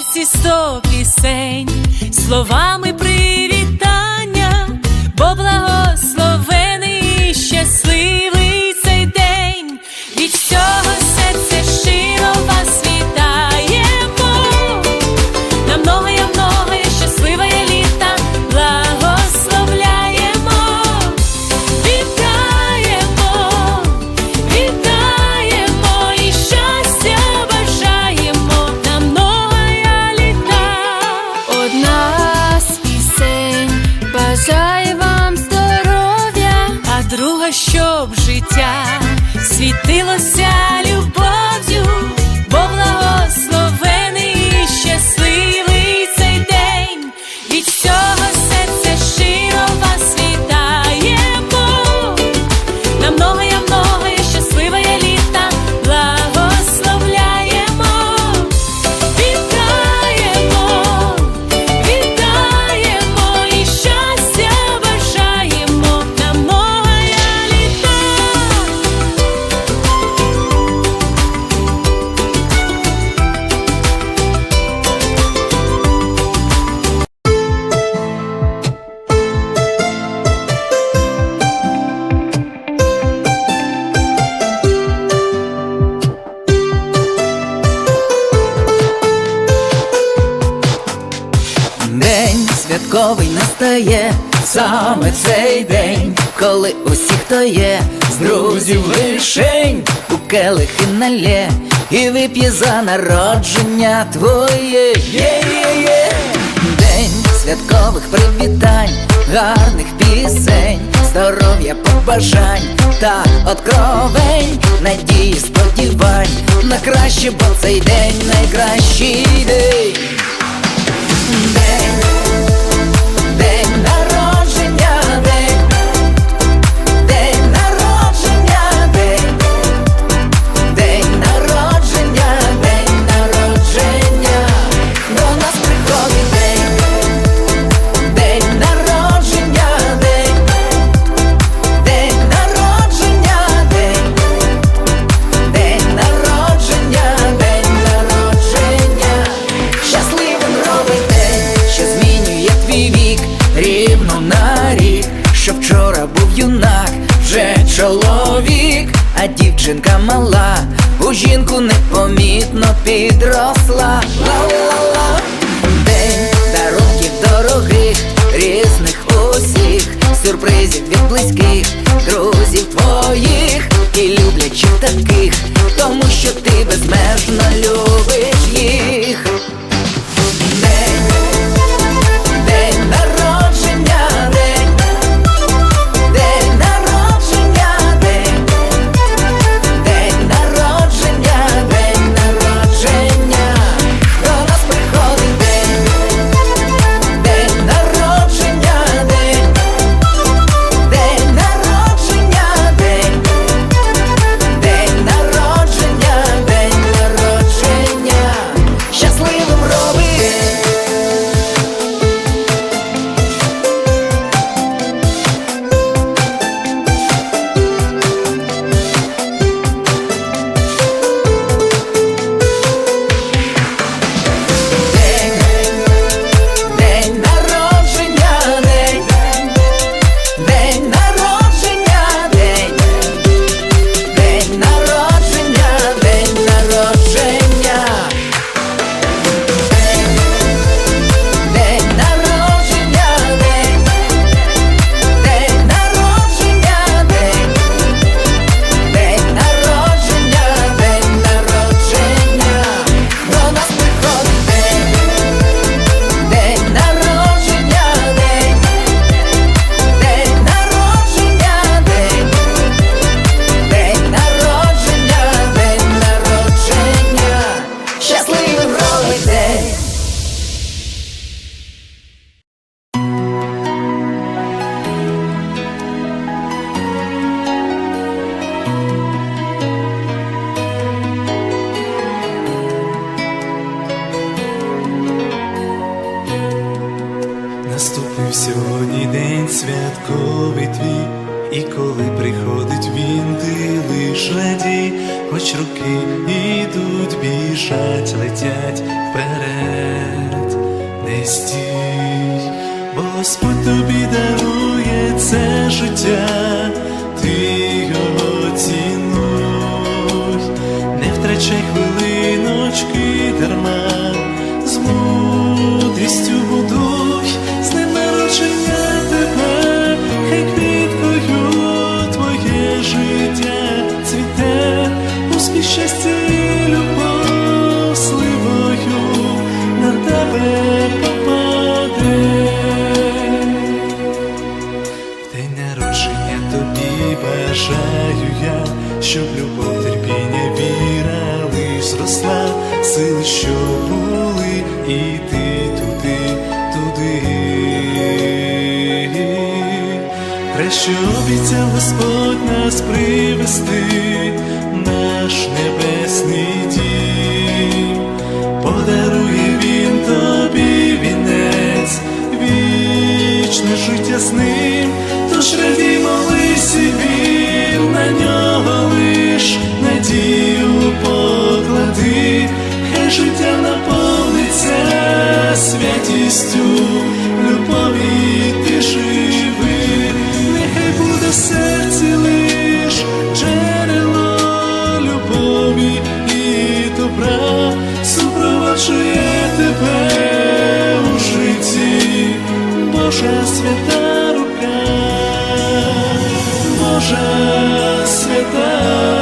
серці сто пісень, словами привітання, світилося святковий настає, саме цей день, коли усі, хто є, з друзів лишень у келихи налє і вип'є за народження твоє. Є-є-є. День святкових привітань, гарних пісень, здоров'я побажань та откровень, надії, сподівань на краще, бо цей день найкращий. День, день день. Народження, день, день народження, день, день народження, день народження, щасливим робить день, що змінює твій вік. Рівно на рік, що вчора був юнак, вже чоловік, а дівчинка мала, у жінку непомітно підросла. Сюрпризів від близьких, друзів твоїх і люблячих таких, тому що ти безмежно любиш їх. Наступив сьогодні день святковий твій, І коли приходить він, ти лиш радій, хоч руки ідуть, біжать, летять вперед, не стій, Господь тобі дарує це життя, ти його цінуй, не втрачай хвилиночки дарма, зросла, сили, що були, і ти туди, туди. що обіцяв Господь нас привести, свята рука, Божа свята